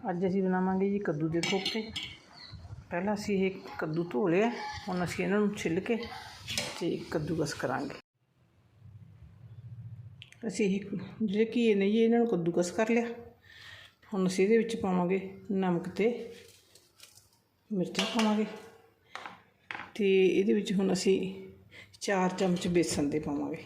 ਅੱਜ ਅਸੀਂ ਬਣਾਵਾਂਗੇ ਜੀ ਕੱਦੂ ਦੇ ਕੋਫਤੇ ਪਹਿਲਾਂ ਅਸੀਂ ਇਹ ਕੱਦੂ ਧੋ ਲਿਆ ਹੁਣ ਅਸੀਂ ਇਹਨਾਂ ਨੂੰ ਛਿੱਲ ਕੇ ਤੇ ਕੱਦੂਕਸ ਕਰਾਂਗੇ। ਅਸੀਂ ਇਹ ਜਿਹੜੇ ਘੀਏ ਨੇ ਜੀ, ਇਹਨਾਂ ਨੂੰ ਕੱਦੂਕਸ ਕਰ ਲਿਆ। ਹੁਣ ਅਸੀਂ ਇਹਦੇ ਵਿੱਚ ਪਾਵਾਂਗੇ ਨਮਕ ਤੇ ਮਿਰਚਾਂ ਪਾਵਾਂਗੇ। ਤੇ ਇਹਦੇ ਵਿੱਚ ਹੁਣ ਅਸੀਂ 4 ਚਮਚ ਬੇਸਨ ਦੇ ਪਾਵਾਂਗੇ।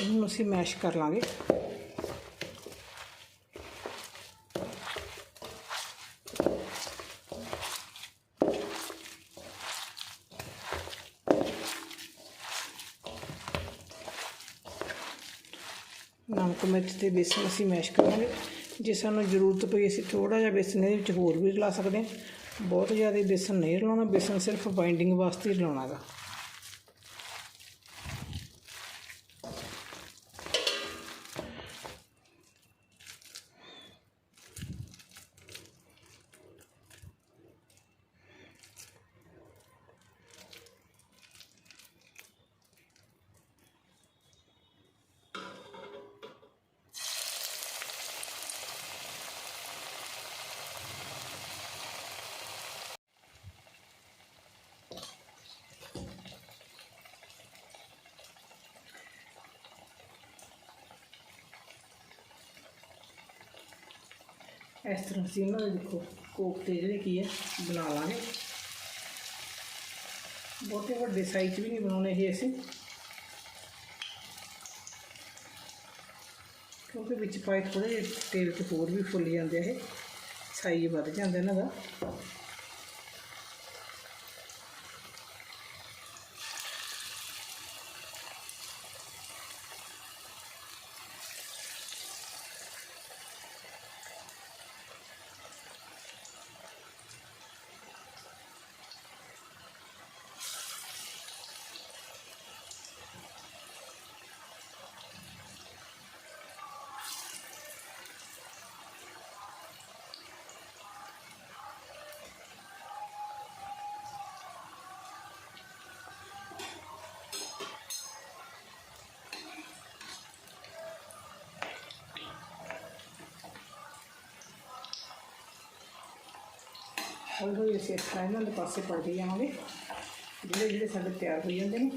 ਇਹਨੂੰ ਅਸੀਂ ਮੈਸ਼ ਕਰ ਲਾਂਗੇ। ਨਮਕ, ਮਿਰਚ ਤੇ ਬੇਸਨ ਅਸੀਂ ਮੈਸ਼ ਕਰਾਂਗੇ। ਜੇ ਸਾਨੂੰ ਜ਼ਰੂਰਤ ਪਈ ਅਸੀਂ ਥੋੜਾ ਜਿਹਾ ਬੇਸਨ ਇਹਦੇ ਵਿੱਚ ਹੋਰ ਵੀ ਰਲਾ ਸਕਦੇ ਹਾਂ। ਬਹੁਤ ਜ਼ਿਆਦਾ ਬੇਸਨ ਨਹੀਂ ਰਲਾਉਣਾ, ਬੇਸਨ ਸਿਰਫ ਬਾਈਂਡਿੰਗ ਵਾਸਤੇ ਹੀ ਇਸ ਤਰ੍ਹਾਂ ਅਸੀਂ ਉਹਨਾਂ ਦੇ ਦੇਖੋ ਕੋਫਤੇ ਜਿਹੜੇ ਕੀ ਹੈ ਬਣਾ ਲਾਂਗੇ। ਬਹੁਤੇ ਵੱਡੇ ਸਾਈਜ਼ ਵੀ ਨਹੀਂ ਬਣਾਉਣੇ ਇਹ ਅਸੀਂ। ਕਿਉਂਕਿ ਵਿੱਚ ਪਾਏ ਥੋੜੇ ਜਿਹੇ ਤੇਲ ਤੇ ਹੋਰ ਵੀ ਫੁੱਲ ਜਾਂਦੇ ਆ ਇਹ। ਸਾਈਜ਼ ਵੱਧ ਜਾਂਦਾ ਇਹਨਾਂ ਦਾ। ਹੌਲੀ ਹੌਲੀ ਅਸੀਂ ਇਸ ਤਰ੍ਹਾਂ ਇਹਨਾਂ ਦੇ ਪਾਸੇ ਪਲਟੀ ਜਾਵਾਂਗੇ। ਜਿਹੜੇ ਜਿਹੜੇ ਸਾਡੇ ਤਿਆਰ ਹੋ ਜਾਂਦੇ ਨੇ।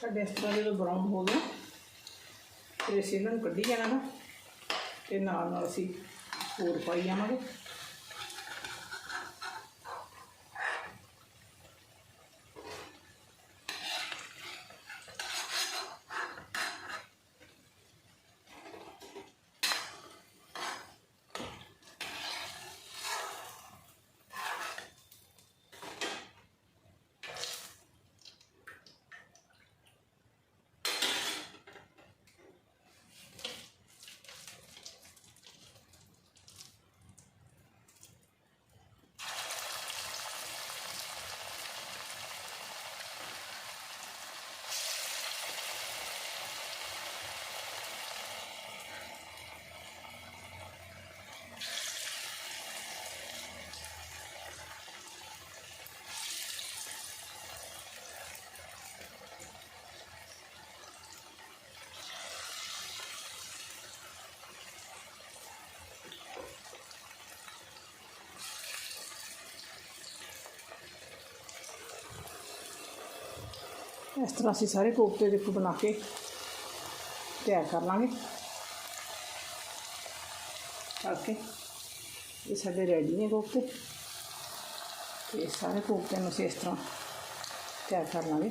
ਸਾਡੇ ਇਸ ਤਰ੍ਹਾਂ ਜਦੋਂ ਬਰਾਊਨ ਹੋ ਗਿਆ ਫਿਰ ਅਸੀਂ ਇਹਨਾਂ ਨੂੰ ਕੱਢੀ ਜਾਣਾ ਵਾ, ਤੇ ਨਾਲ ਨਾਲ ਅਸੀਂ ਹੋਰ ਪਾਈ ਜਾਵਾਂਗੇ। ਇਸ ਤਰ੍ਹਾਂ ਅਸੀਂ ਸਾਰੇ ਕੋਫਤੇ ਦੇਖੋ ਬਣਾ ਕੇ ਤਿਆਰ ਕਰ ਲਾਂਗੇ। ਕਰਕੇ ਇਹ ਸਾਡੇ ਰੈਡੀ ਨੇ ਕੋਫਤੇ। ਤੇ ਸਾਰੇ ਕੋਫਤਿਆਂ ਨੂੰ ਅਸੀਂ ਇਸ ਤਰ੍ਹਾਂ ਤਿਆਰ ਕਰ ਲਾਂਗੇ।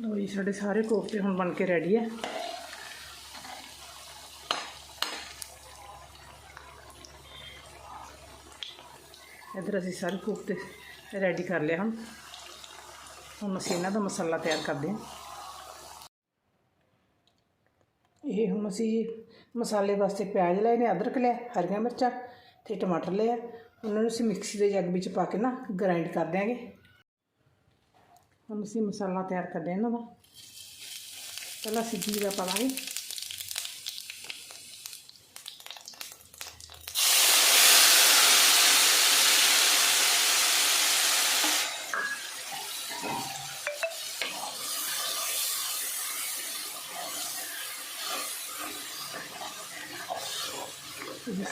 ਲੋ ਜੀ, ਸਾਡੇ ਸਾਰੇ ਕੋਫਤੇ ਹੁਣ ਬਣ ਕੇ ਰੈਡੀ ਹੈ। ਇੱਧਰ ਅਸੀਂ ਸਾਰੇ ਕੋਫਤੇ ਰੈਡੀ ਕਰ ਲਿਆ। ਹੁਣ ਹੁਣ ਅਸੀਂ ਇਹਨਾਂ ਦਾ ਮਸਾਲਾ ਤਿਆਰ ਕਰਦੇ ਹਾਂ। ਇਹ ਹੁਣ ਅਸੀਂ ਮਸਾਲੇ ਵਾਸਤੇ ਪਿਆਜ਼ ਲਏ ਨੇ, ਅਦਰਕ ਲਿਆ, ਹਰੀਆਂ ਮਿਰਚਾਂ ਤੇ ਟਮਾਟਰ ਲਿਆ। ਉਹਨਾਂ ਨੂੰ ਅਸੀਂ ਮਿਕਸੀ ਦੇ ਜੱਗ ਵਿੱਚ ਪਾ ਕੇ ਨਾ ਗ੍ਰਾਈਂਡ ਕਰ ਦਿਆਂਗੇ। ਹੁਣ ਅਸੀਂ ਮਸਾਲਾ ਤਿਆਰ ਕਰਦੇ ਹਾਂ ਇਹਨਾਂ ਦਾ। ਪਹਿਲਾਂ ਅਸੀਂ ਜੀਰਾ ਪਾ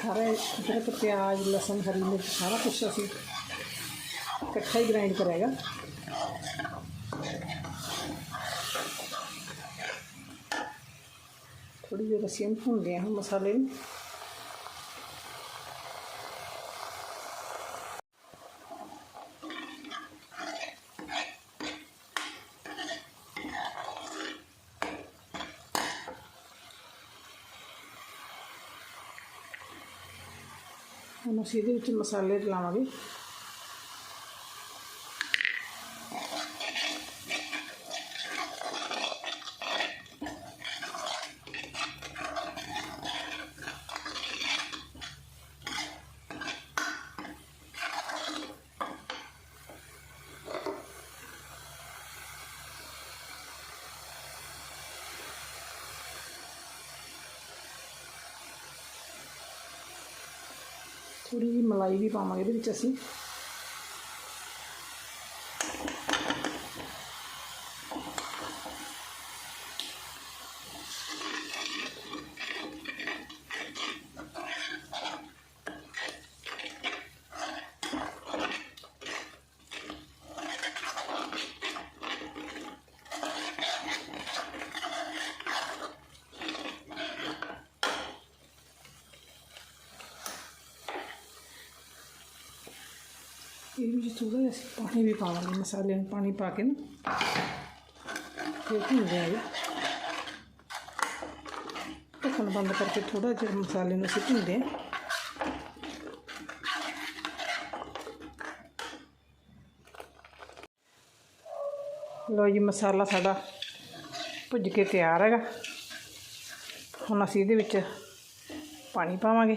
ਸਾਰਾ ਅਦਰਕ ਪਿਆਜ਼, ਲਸਣ, ਹਰੀ ਮਿਰਚ, ਸਾਰਾ ਕੁਝ ਅਸੀਂ ਇਕੱਠਾ ਹੀ ਗ੍ਰਾਈਂਡ ਕਰਾਂਗਾ ਥੋੜੀ ਜਿਹੀ ਅਸੀਂ ਇਹਨੂੰ ਭੁੰਨਦੇ ਹਾਂ ਹੁਣ ਮਸਾਲੇ ਨੂੰ। ਹੁਣ ਅਸੀਂ ਇਹਦੇ ਵਿੱਚ ਮਸਾਲੇ ਥੋੜੀ ਜਿਹੀ ਮਲਾਈ ਵੀ ਪਾਵਾਂਗੇ ਇਹਦੇ ਵਿੱਚ ਅਸੀਂ ਇਹਦੇ ਵਿੱਚ ਥੋੜਾ ਜਿਹਾ ਅਸੀਂ ਪਾਣੀ ਵੀ ਪਾਵਾਂਗੇ, ਮਸਾਲੇ ਨੂੰ ਪਾਣੀ ਪਾ ਕੇ ਨਾ, ਫਿਰ ਭੁੰਨਦੇ ਆਂਗੇ ਢੱਕਣ ਬੰਦ ਕਰਕੇ ਥੋੜਾ ਜਿਹਾ ਮਸਾਲੇ ਨੂੰ ਅਸੀਂ ਭੁੰਨਦੇ ਹਾਂ। ਲੋ ਜੀ, ਮਸਾਲਾ ਸਾਡਾ ਭੁੱਜ ਕੇ ਤਿਆਰ ਹੈਗਾ। ਹੁਣ ਅਸੀਂ ਇਹਦੇ ਵਿੱਚ ਪਾਣੀ ਪਾਵਾਂਗੇ।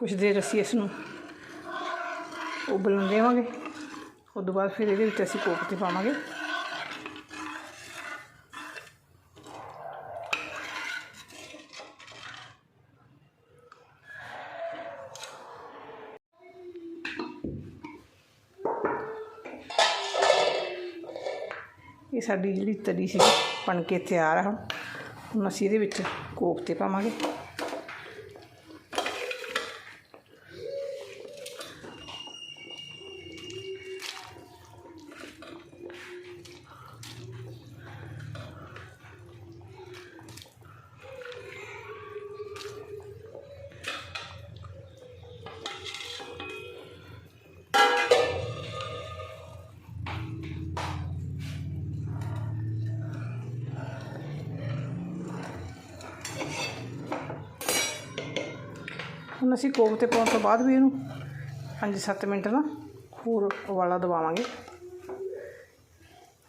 ਕੁਝ ਦੇਰ ਅਸੀਂ ਇਸ ਨੂੰ ਉਬਲਣ ਦੇਵਾਂਗੇ। ਉਸ ਤੋਂ ਬਾਅਦ ਫਿਰ ਇਹਦੇ ਵਿੱਚ ਅਸੀਂ ਕੋਫਤੇ ਪਾਵਾਂਗੇ। ਇਹ ਸਾਡੀ ਜਿਹੜੀ ਤਰੀ ਸੀ ਬਣ ਕੇ ਤਿਆਰ ਆ। ਹੁਣ ਹੁਣ ਅਸੀਂ ਇਹਦੇ ਵਿੱਚ ਕੋਫਤੇ ਪਾਵਾਂਗੇ। ਹੁਣ ਅਸੀਂ ਕੋਫਤੇ ਪਾਉਣ ਤੋਂ ਬਾਅਦ ਵੀ ਇਹਨੂੰ 5-7 ਮਿੰਟ ਨਾ ਹੋਰ ਉਬਾਲਾ ਦਵਾਵਾਂਗੇ।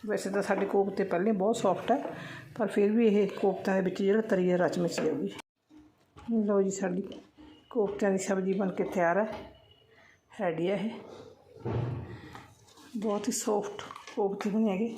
ਵੈਸੇ ਤਾਂ ਸਾਡੇ ਕੋਫਤੇ ਪਹਿਲੇ ਬਹੁਤ ਸੌਫਟ ਹੈ ਪਰ ਫਿਰ ਵੀ ਇਹ ਕੋਫਤਿਆਂ ਦੇ ਵਿੱਚ ਜਿਹੜਾ ਤਰੀ ਹੈ ਰਚ ਮਿਚ ਜਾਊਗੀ। ਲਓ ਜੀ ਸਾਡੀ ਕੋਫਤਿਆਂ ਦੀ ਸਬਜ਼ੀ ਬਣ ਕੇ ਤਿਆਰ ਹੈ ਰੈਡੀ ਹੈ ਇਹ। ਬਹੁਤ ਹੀ ਸੌਫਟ ਕੋਫਤੇ ਬਣੇ ਹੈਗੇ।